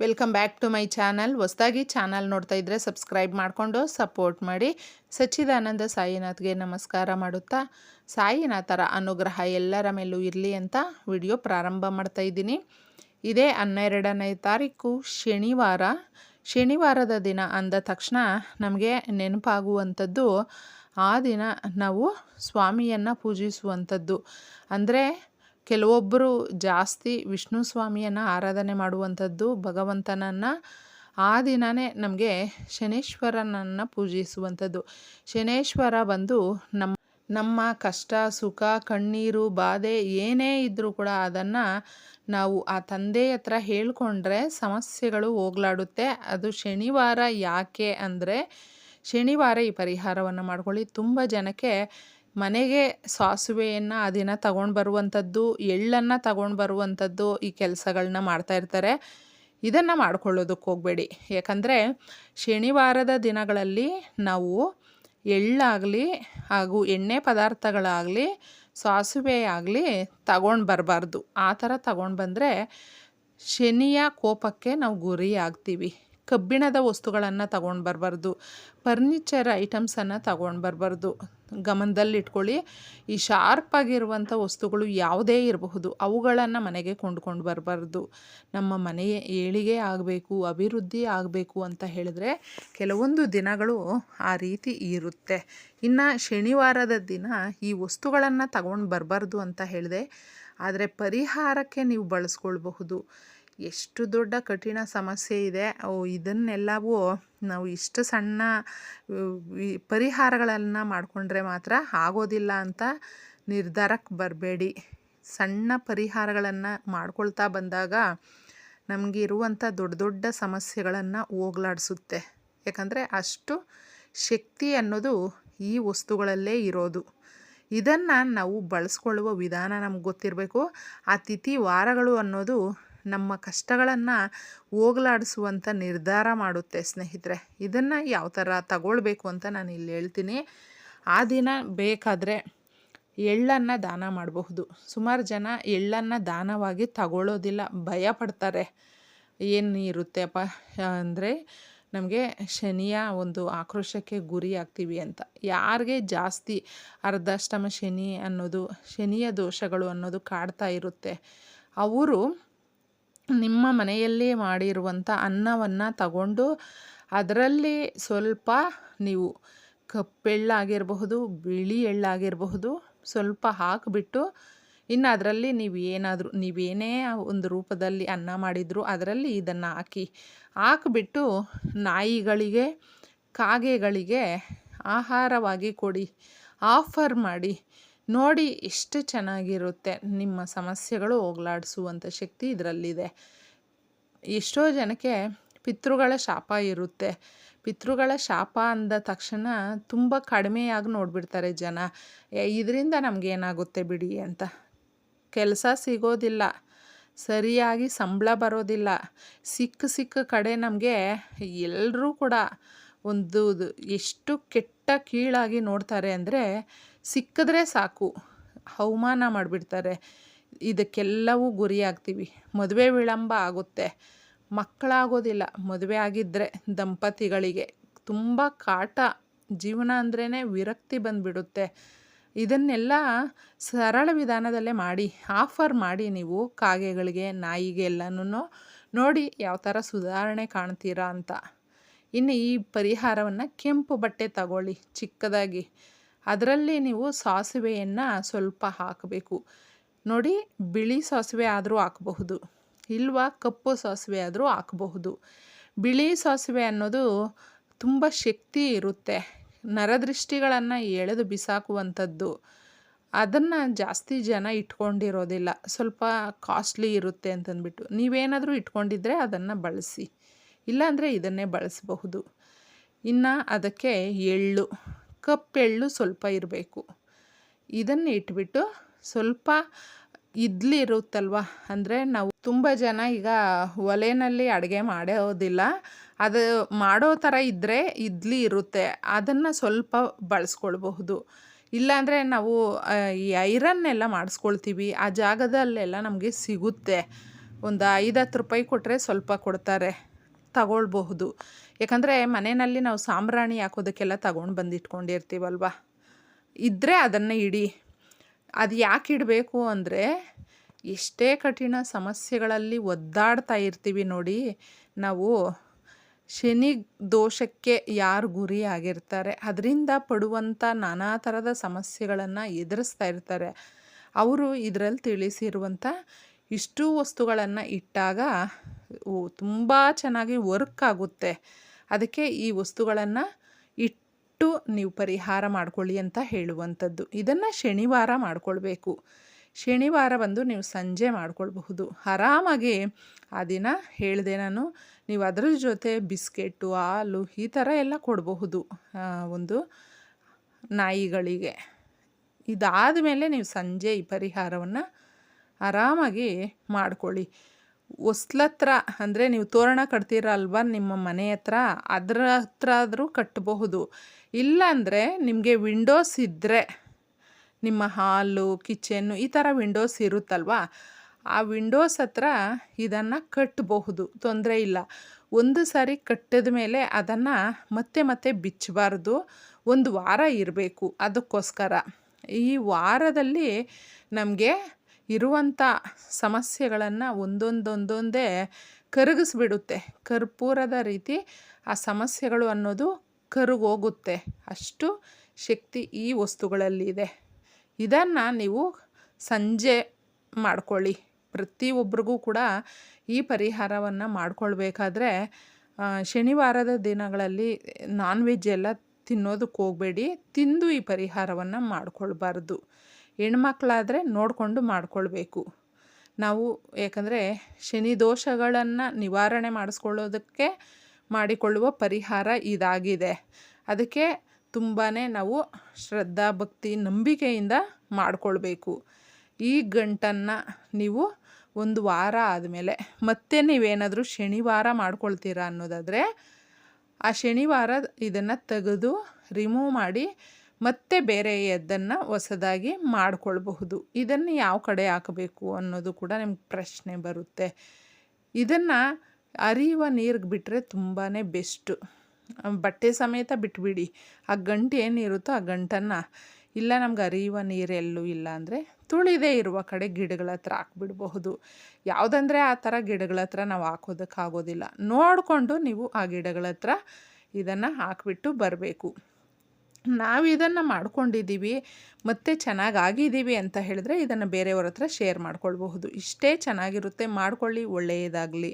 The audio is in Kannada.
Welcome back to my channel ಹೊಸದಾಗಿ ಚಾನಲ್ ನೋಡ್ತಾ ಇದ್ದರೆ ಸಬ್ಸ್ಕ್ರೈಬ್ ಮಾಡಿಕೊಂಡು ಸಪೋರ್ಟ್ ಮಾಡಿ. ಸಚ್ಚಿದಾನಂದ ಸಾಯಿನಾಥ್ಗೆ ನಮಸ್ಕಾರ ಮಾಡುತ್ತಾ. ಸಾಯಿನಾಥರ ಅನುಗ್ರಹ ಎಲ್ಲರ ಮೇಲೂ ಇರಲಿ ಅಂತ ವಿಡಿಯೋ ಪ್ರಾರಂಭ ಮಾಡ್ತಾ ಇದ್ದೀನಿ. ಇದೇ ಹನ್ನೆರಡನೇ ತಾರೀಕು ಶನಿವಾರ. ಶನಿವಾರದ ದಿನ ಅಂದ ತಕ್ಷಣ ನಮಗೆ ನೆನಪಾಗುವಂಥದ್ದು ಆ ದಿನ ನಾವು ಸ್ವಾಮಿಯನ್ನು ಪೂಜಿಸುವಂಥದ್ದು. ಅಂದರೆ ಕೆಲವೊಬ್ಬರು ಜಾಸ್ತಿ ವಿಷ್ಣು ಸ್ವಾಮಿಯನ್ನು ಆರಾಧನೆ ಮಾಡುವಂಥದ್ದು ಭಗವಂತನನ್ನು ಆ ದಿನವೇ ನಮಗೆ ಶನೇಶ್ವರನನ್ನು ಪೂಜಿಸುವಂಥದ್ದು. ಶನೇಶ್ವರ ಬಂದು ನಮ್ಮ ನಮ್ಮ ಕಷ್ಟ, ಸುಖ, ಕಣ್ಣೀರು, ಬಾಧೆ ಏನೇ ಇದ್ದರೂ ಕೂಡ ಅದನ್ನು ನಾವು ಆ ತಂದೆ ಹತ್ರ ಹೇಳಿಕೊಂಡ್ರೆ ಸಮಸ್ಯೆಗಳು ಹೋಗ್ಲಾಡುತ್ತೆ. ಅದು ಶನಿವಾರ ಯಾಕೆ ಅಂದರೆ, ಶನಿವಾರ ಈ ಪರಿಹಾರವನ್ನು ಮಾಡ್ಕೊಳ್ಳಿ. ತುಂಬ ಜನಕ್ಕೆ ಮನೆಗೆ ಸಾಸುವೆಯನ್ನು ಆ ದಿನ ತಗೊಂಡು ಬರುವಂಥದ್ದು ಎಳ್ಳನ್ನು ತಗೊಂಡು ಬರುವಂಥದ್ದು ಈ ಕೆಲಸಗಳನ್ನ ಮಾಡ್ತಾ ಇರ್ತಾರೆ. ಇದನ್ನು ಮಾಡ್ಕೊಳ್ಳೋದಕ್ಕೆ ಹೋಗಬೇಡಿ. ಯಾಕಂದರೆ ಶನಿವಾರದ ದಿನಗಳಲ್ಲಿ ನಾವು ಎಳ್ಳಾಗಲಿ ಹಾಗೂ ಎಣ್ಣೆ ಪದಾರ್ಥಗಳಾಗಲಿ ಸಾಸುವೆ ಆಗಲಿ ತಗೊಂಡು ಬರಬಾರ್ದು. ಆ ಥರ ತಗೊಂಡು ಬಂದರೆ ಶನಿಯ ಕೋಪಕ್ಕೆ ನಾವು ಗುರಿ ಆಗ್ತೀವಿ ಕಬ್ಬಿಣದ ವಸ್ತುಗಳನ್ನು ತಗೊಂಡು ಬರಬಾರ್ದು. ಫರ್ನಿಚರ್ ಐಟಮ್ಸನ್ನು ತಗೊಂಡು ಬರಬಾರ್ದು. ಗಮನದಲ್ಲಿಟ್ಕೊಳ್ಳಿ. ಈ ಶಾರ್ಪಾಗಿರುವಂಥ ವಸ್ತುಗಳು ಯಾವುದೇ ಇರಬಹುದು. ಅವುಗಳನ್ನು ಮನೆಗೆ ಕೊಂಡ್ಕೊಂಡು ಬರಬಾರ್ದು. ನಮ್ಮ ಮನೆಯ ಏಳಿಗೆ ಆಗಬೇಕು, ಅಭಿವೃದ್ಧಿ ಆಗಬೇಕು ಅಂತ ಹೇಳಿದ್ರೆ ಕೆಲವೊಂದು ದಿನಗಳು ಆ ರೀತಿ ಇರುತ್ತೆ. ಇನ್ನು ಶನಿವಾರದ ದಿನ ಈ ವಸ್ತುಗಳನ್ನು ತಗೊಂಡು ಬರಬಾರ್ದು ಅಂತ ಹೇಳಿದೆ. ಆದರೆ ಪರಿಹಾರಕ್ಕೆ ನೀವು ಬಳಸ್ಕೊಳ್ಬಹುದು. ಎಷ್ಟು ದೊಡ್ಡ ಕಠಿಣ ಸಮಸ್ಯೆ ಇದೆ. ಅವು ಇದನ್ನೆಲ್ಲವೂ ನಾವು ಇಷ್ಟು ಸಣ್ಣ ಪರಿಹಾರಗಳನ್ನು ಮಾಡಿಕೊಂಡ್ರೆ ಮಾತ್ರ ಆಗೋದಿಲ್ಲ ಅಂತ ನಿರ್ಧಾರಕ್ಕೆ ಬರಬೇಡಿ. ಸಣ್ಣ ಪರಿಹಾರಗಳನ್ನು ಮಾಡ್ಕೊಳ್ತಾ ಬಂದಾಗ ನಮಗಿರುವಂಥ ದೊಡ್ಡ ದೊಡ್ಡ ಸಮಸ್ಯೆಗಳನ್ನು ಹೋಗ್ಲಾಡಿಸುತ್ತೆ. ಯಾಕಂದರೆ ಅಷ್ಟು ಶಕ್ತಿ ಅನ್ನೋದು ಈ ವಸ್ತುಗಳಲ್ಲೇ ಇರೋದು. ಇದನ್ನು ನಾವು ಬಳಸ್ಕೊಳ್ಳುವ ವಿಧಾನ ನಮ್ಗೆ ಗೊತ್ತಿರಬೇಕು. ಆ ತಿಥಿ ವಾರಗಳು ಅನ್ನೋದು ನಮ್ಮ ಕಷ್ಟಗಳನ್ನು ಹೋಗಲಾಡಿಸುವಂಥ ನಿರ್ಧಾರ ಮಾಡುತ್ತೆ ಸ್ನೇಹಿತರೆ. ಇದನ್ನು ಯಾವ ಥರ ತಗೊಳ್ಬೇಕು ಅಂತ ನಾನು ಇಲ್ಲಿ ಹೇಳ್ತೀನಿ. ಆ ದಿನ ಬೇಕಾದರೆ ಎಳ್ಳನ್ನು ದಾನ ಮಾಡಬಹುದು. ಸುಮಾರು ಜನ ಎಳ್ಳನ್ನು ದಾನವಾಗಿ ತಗೊಳ್ಳೋದಿಲ್ಲ ಭಯ ಪಡ್ತಾರೆ. ಏನು ಇರುತ್ತೆಪ್ಪ ಅಂದರೆ ನಮಗೆ ಶನಿಯ ಒಂದು ಆಕ್ರೋಶಕ್ಕೆ ಗುರಿ ಆಗ್ತೀವಿ ಅಂತ. ಯಾರಿಗೆ ಜಾಸ್ತಿ ಅರ್ಧಾಷ್ಟಮ ಶನಿ ಅನ್ನೋದು, ಶನಿಯ ದೋಷಗಳು ಅನ್ನೋದು ಕಾಡ್ತಾ ಇರುತ್ತೆ. ಅವರು ನಿಮ್ಮ ಮನೆಯಲ್ಲಿ ಮಾಡಿರುವಂಥ ಅನ್ನವನ್ನು ತಗೊಂಡು ಅದರಲ್ಲಿ ಸ್ವಲ್ಪ ನೀವು ಕಪ್ಪೆಳ್ಳಾಗಿರಬಹುದು ಬಿಳಿ ಎಳ್ಳಾಗಿರಬಹುದು ಸ್ವಲ್ಪ ಹಾಕಿಬಿಟ್ಟು ಇನ್ನು ಅದರಲ್ಲಿ ನೀವು ಏನಾದರೂ ನೀವೇನೇ ಒಂದು ರೂಪದಲ್ಲಿ ಅನ್ನ ಮಾಡಿದರೂ ಅದರಲ್ಲಿ ಇದನ್ನು ಹಾಕಿ. ಹಾಕಿಬಿಟ್ಟು ನಾಯಿಗಳಿಗೆ, ಕಾಗೆಗಳಿಗೆ ಆಹಾರವಾಗಿ ಕೊಡಿ, ಆಫರ್ ಮಾಡಿ. ನೋಡಿ ಎಷ್ಟು ಚೆನ್ನಾಗಿರುತ್ತೆ ನಿಮ್ಮ ಸಮಸ್ಯೆಗಳು ಹೋಗ್ಲಾಡಿಸುವಂಥ ಶಕ್ತಿ ಇದರಲ್ಲಿದೆ. ಎಷ್ಟೋ ಜನಕ್ಕೆ ಪಿತೃಗಳ ಶಾಪ ಇರುತ್ತೆ. ಪಿತೃಗಳ ಶಾಪ ಅಂದ ತಕ್ಷಣ ತುಂಬ ಕಡಿಮೆಯಾಗಿ ನೋಡಿಬಿಡ್ತಾರೆ ಜನ. ಇದರಿಂದ ನಮಗೇನಾಗುತ್ತೆ ಬಿಡಿ ಅಂತ. ಕೆಲಸ ಸಿಗೋದಿಲ್ಲ. ಸರಿಯಾಗಿ ಸಂಬಳ ಬರೋದಿಲ್ಲ. ಸಿಕ್ಕ ಸಿಕ್ಕ ಕಡೆ ನಮಗೆ ಎಲ್ಲರೂ ಕೂಡ ಒಂದು ಎಷ್ಟು ಕೆಟ್ಟ ಕೀಳಾಗಿ ನೋಡ್ತಾರೆ ಅಂದರೆ ಸಿಕ್ಕಿದ್ರೆ ಸಾಕು. ಅವಮಾನ ಮಾಡಿಬಿಡ್ತಾರೆ. ಇದಕ್ಕೆಲ್ಲವೂ ಗುರಿಯಾಗ್ತೀವಿ ಮದುವೆ ವಿಳಂಬ ಆಗುತ್ತೆ. ಮಕ್ಕಳಾಗೋದಿಲ್ಲ. ಮದುವೆ ಆಗಿದ್ದರೆ ದಂಪತಿಗಳಿಗೆ ತುಂಬ ಕಾಟ. ಜೀವನ ಅಂದ್ರೇ ವಿರಕ್ತಿ ಬಂದುಬಿಡುತ್ತೆ. ಇದನ್ನೆಲ್ಲ ಸರಳ ವಿಧಾನದಲ್ಲೇ ಮಾಡಿ, ಆಫರ್ ಮಾಡಿ ನೀವು ಕಾಗೆಗಳಿಗೆ, ನಾಯಿಗೆ ಎಲ್ಲನೂ ನೋಡಿ ಯಾವ ಥರ ಸುಧಾರಣೆ ಕಾಣ್ತೀರಾ ಅಂತ. ಇನ್ನು ಈ ಪರಿಹಾರವನ್ನು ಕೆಂಪು ಬಟ್ಟೆ ತಗೊಳ್ಳಿ. ಚಿಕ್ಕದಾಗಿ. ಅದರಲ್ಲಿ ನೀವು ಸಾಸಿವೆಯನ್ನು ಸ್ವಲ್ಪ ಹಾಕಬೇಕು. ನೋಡಿ, ಬಿಳಿ ಸಾಸಿವೆ ಆದರೂ ಹಾಕಬಹುದು, ಇಲ್ವ ಕಪ್ಪು ಸಾಸಿವೆ ಆದರೂ ಹಾಕಬಹುದು. ಬಿಳಿ ಸಾಸಿವೆ ಅನ್ನೋದು ತುಂಬ ಶಕ್ತಿ ಇರುತ್ತೆ, ನರದೃಷ್ಟಿಗಳನ್ನು ಎಳೆದು ಬಿಸಾಕುವಂಥದ್ದು. ಅದನ್ನು ಜಾಸ್ತಿ ಜನ ಇಟ್ಕೊಂಡಿರೋದಿಲ್ಲ, ಸ್ವಲ್ಪ ಕಾಸ್ಟ್ಲಿ ಇರುತ್ತೆ ಅಂತಂದ್ಬಿಟ್ಟು. ನೀವೇನಾದರೂ ಇಟ್ಕೊಂಡಿದ್ರೆ ಅದನ್ನು ಬಳಸಿ, ಇಲ್ಲಾಂದರೆ ಇದನ್ನೇ ಬಳಸಬಹುದು. ಇನ್ನು ಅದಕ್ಕೆ ಎಳ್ಳು ಕಪ್ಪೆಳ್ಳು ಸ್ವಲ್ಪ ಇರಬೇಕು. ಇದನ್ನು ಇಟ್ಬಿಟ್ಟು ಸ್ವಲ್ಪ ಇದ್ಲಿ ಇರುತ್ತಲ್ವ ಅಂದರೆ ನಾವು ತುಂಬ ಜನ ಈಗ ಒಲೆಯಲ್ಲಿ ಅಡುಗೆ ಮಾಡೋದಿಲ್ಲ. ಅದು ಮಾಡೋ ಥರ ಇದ್ದರೆ ಇದ್ಲಿ ಇರುತ್ತೆ. ಅದನ್ನು ಸ್ವಲ್ಪ ಬಳಸ್ಕೊಳ್ಬಹುದು. ಇಲ್ಲಾಂದರೆ ನಾವು ಈ ಐರನ್ನೆಲ್ಲ ಮಾಡಿಸ್ಕೊಳ್ತೀವಿ. ಆ ಜಾಗದಲ್ಲೆಲ್ಲ ನಮಗೆ ಸಿಗುತ್ತೆ. ಒಂದು ಐದು ಹತ್ತು ರೂಪಾಯಿ ಕೊಟ್ಟರೆ ಸ್ವಲ್ಪ ಕೊಡ್ತಾರೆ. ತಗೊಳ್ಬಹುದು. ಯಾಕಂದರೆ ಮನೆಯಲ್ಲಿ ನಾವು ಸಾಂಬ್ರಾಣಿ ಹಾಕೋದಕ್ಕೆಲ್ಲ ತಗೊಂಡು ಬಂದಿಟ್ಕೊಂಡಿರ್ತೀವಲ್ವ? ಇದ್ದರೆ ಅದನ್ನು ಇಡಿ. ಅದು ಯಾಕೆ ಇಡಬೇಕು ಅಂದರೆ ಎಷ್ಟೇ ಕಠಿಣ ಸಮಸ್ಯೆಗಳಲ್ಲಿ ಒದ್ದಾಡ್ತಾ ಇರ್ತೀವಿ ನೋಡಿ, ನಾವು ಶನಿ ದೋಷಕ್ಕೆ ಯಾರು ಗುರಿ ಆಗಿರ್ತಾರೆ, ಅದರಿಂದ ಪಡುವಂಥ ನಾನಾ ಥರದ ಸಮಸ್ಯೆಗಳನ್ನು ಎದುರಿಸ್ತಾ ಇರ್ತಾರೆ. ಅವರು ಇದರಲ್ಲಿ ತಿಳಿಸಿರುವಂಥ ಇಷ್ಟು ವಸ್ತುಗಳನ್ನು ಇಟ್ಟಾಗ ತುಂಬ ಚೆನ್ನಾಗಿ ವರ್ಕ್ ಆಗುತ್ತೆ. ಅದಕ್ಕೆ ಈ ವಸ್ತುಗಳನ್ನು ಇಟ್ಟು ನೀವು ಪರಿಹಾರ ಮಾಡ್ಕೊಳ್ಳಿ ಅಂತ ಹೇಳುವಂಥದ್ದು. ಇದನ್ನು ಶನಿವಾರ ಮಾಡಿಕೊಳ್ಬೇಕು. ಶನಿವಾರ ಬಂದು ನೀವು ಸಂಜೆ ಮಾಡ್ಕೊಳ್ಬಹುದು. ಆರಾಮಾಗಿ ಆ ದಿನ ಹೇಳಿದೆ ನಾನು, ನೀವು ಅದರ ಜೊತೆ ಬಿಸ್ಕೆಟ್ಟು, ಹಾಲು ಈ ಥರ ಎಲ್ಲ ಕೊಡಬಹುದು ಒಂದು ನಾಯಿಗಳಿಗೆ. ಇದಾದ ಮೇಲೆ ನೀವು ಸಂಜೆ ಈ ಪರಿಹಾರವನ್ನು ಆರಾಮಾಗಿ ಮಾಡ್ಕೊಳ್ಳಿ. ಹೊಸ್ಲತ್ರ ಅಂದರೆ ನೀವು ತೋರಣ ಕಟ್ತೀರಲ್ವಾ ನಿಮ್ಮ ಮನೆ ಹತ್ರ, ಅದರ ಹತ್ರ ಆದರೂ ಕಟ್ಟಬಹುದು ಇಲ್ಲಾಂದರೆ ನಿಮಗೆ ವಿಂಡೋಸ್ ಇದ್ದರೆ ನಿಮ್ಮ ಹಾಲು ಕಿಚನ್ನು ಈ ಥರ ವಿಂಡೋಸ್ ಇರುತ್ತಲ್ವ, ಆ ವಿಂಡೋಸ್ ಹತ್ರ ಇದನ್ನು ಕಟ್ಟಬಹುದು ತೊಂದರೆ ಇಲ್ಲ. ಒಂದು ಸಾರಿ ಕಟ್ಟಿದ ಮೇಲೆ ಅದನ್ನು ಮತ್ತೆ ಮತ್ತೆ ಬಿಚ್ಚಬಾರ್ದು. ಒಂದು ವಾರ ಇರಬೇಕು ಅದಕ್ಕೋಸ್ಕರ. ಈ ವಾರದಲ್ಲಿ ನಮಗೆ ಇರುವಂಥ ಸಮಸ್ಯೆಗಳನ್ನು ಒಂದೊಂದೊಂದೊಂದೇ ಕರಗಿಸ್ಬಿಡುತ್ತೆ. ಕರ್ಪೂರದ ರೀತಿ ಆ ಸಮಸ್ಯೆಗಳು ಅನ್ನೋದು ಕರಗೋಗುತ್ತೆ. ಅಷ್ಟು ಶಕ್ತಿ ಈ ವಸ್ತುಗಳಲ್ಲಿ ಇದೆ. ಇದನ್ನು ನೀವು ಸಂಜೆ ಮಾಡ್ಕೊಳ್ಳಿ. ಪ್ರತಿಯೊಬ್ಬರಿಗೂ ಕೂಡ ಈ ಪರಿಹಾರವನ್ನು ಮಾಡಿಕೊಳ್ಬೇಕಾದ್ರೆ ಶನಿವಾರದ ದಿನಗಳಲ್ಲಿ ನಾನ್ ವೆಜ್ ಎಲ್ಲ ತಿನ್ನೋದಕ್ಕೆ ಹೋಗಬೇಡಿ. ತಿಂದು ಈ ಪರಿಹಾರವನ್ನು ಮಾಡ್ಕೊಳ್ಬಾರ್ದು. ಹೆಣ್ಮಕ್ಳಾದರೆ ನೋಡಿಕೊಂಡು ಮಾಡಿಕೊಳ್ಬೇಕು. ನಾವು ಯಾಕಂದರೆ ಶನಿ ದೋಷಗಳನ್ನು ನಿವಾರಣೆ ಮಾಡಿಸ್ಕೊಳ್ಳೋದಕ್ಕೆ ಮಾಡಿಕೊಳ್ಳುವ ಪರಿಹಾರ ಇದಾಗಿದೆ. ಅದಕ್ಕೆ ತುಂಬಾ ನಾವು ಶ್ರದ್ಧಾ, ಭಕ್ತಿ, ನಂಬಿಕೆಯಿಂದ ಮಾಡಿಕೊಳ್ಬೇಕು. ಈ ಗಂಟನ್ನು ನೀವು ಒಂದು ವಾರ ಆದಮೇಲೆ ಮತ್ತೆ ನೀವೇನಾದರೂ ಶನಿವಾರ ಮಾಡ್ಕೊಳ್ತೀರಾ ಅನ್ನೋದಾದರೆ ಆ ಶನಿವಾರ ಇದನ್ನು ತೆಗೆದು ರಿಮೂವ್ ಮಾಡಿ ಮತ್ತೆ ಬೇರೆ ಎದ್ದನ್ನು ಹೊಸದಾಗಿ ಮಾಡಿಕೊಳ್ಬಹುದು. ಇದನ್ನು ಯಾವ ಕಡೆ ಹಾಕಬೇಕು ಅನ್ನೋದು ಕೂಡ ನಿಮ್ಗೆ ಪ್ರಶ್ನೆ ಬರುತ್ತೆ. ಇದನ್ನು ಅರಿಯುವ ನೀರಿಗೆ ಬಿಟ್ಟರೆ ತುಂಬಾ ಬೆಸ್ಟು. ಬಟ್ಟೆ ಸಮೇತ ಬಿಟ್ಬಿಡಿ. ಆ ಗಂಟು ಏನಿರುತ್ತೋ ಆ ಗಂಟನ್ನು. ಇಲ್ಲ ನಮ್ಗೆ ಅರಿಯುವ ನೀರೆಲ್ಲೂ ಇಲ್ಲ ಅಂದರೆ ತುಳಿದೇ ಇರುವ ಕಡೆ ಗಿಡಗಳ ಹತ್ರ ಹಾಕ್ಬಿಡಬಹುದು. ಯಾವುದಂದರೆ ಆ ಥರ ಗಿಡಗಳ ಹತ್ರ ನಾವು ಹಾಕೋದಕ್ಕಾಗೋದಿಲ್ಲ. ನೋಡಿಕೊಂಡು ನೀವು ಆ ಗಿಡಗಳ ಹತ್ರ ಇದನ್ನು ಹಾಕಿಬಿಟ್ಟು ಬರಬೇಕು. ನಾವು ಇದನ್ನು ಮಾಡ್ಕೊಂಡಿದ್ದೀವಿ ಮತ್ತು ಚೆನ್ನಾಗಿ ಆಗಿದ್ದೀವಿ ಅಂತ ಹೇಳಿದ್ರೆ ಇದನ್ನು ಬೇರೆಯವ್ರ ಹತ್ರ ಶೇರ್ ಮಾಡ್ಕೊಳ್ಬಹುದು. ಇಷ್ಟೇ ಚೆನ್ನಾಗಿರುತ್ತೆ, ಮಾಡ್ಕೊಳ್ಳಿ, ಒಳ್ಳೆಯದಾಗಲಿ.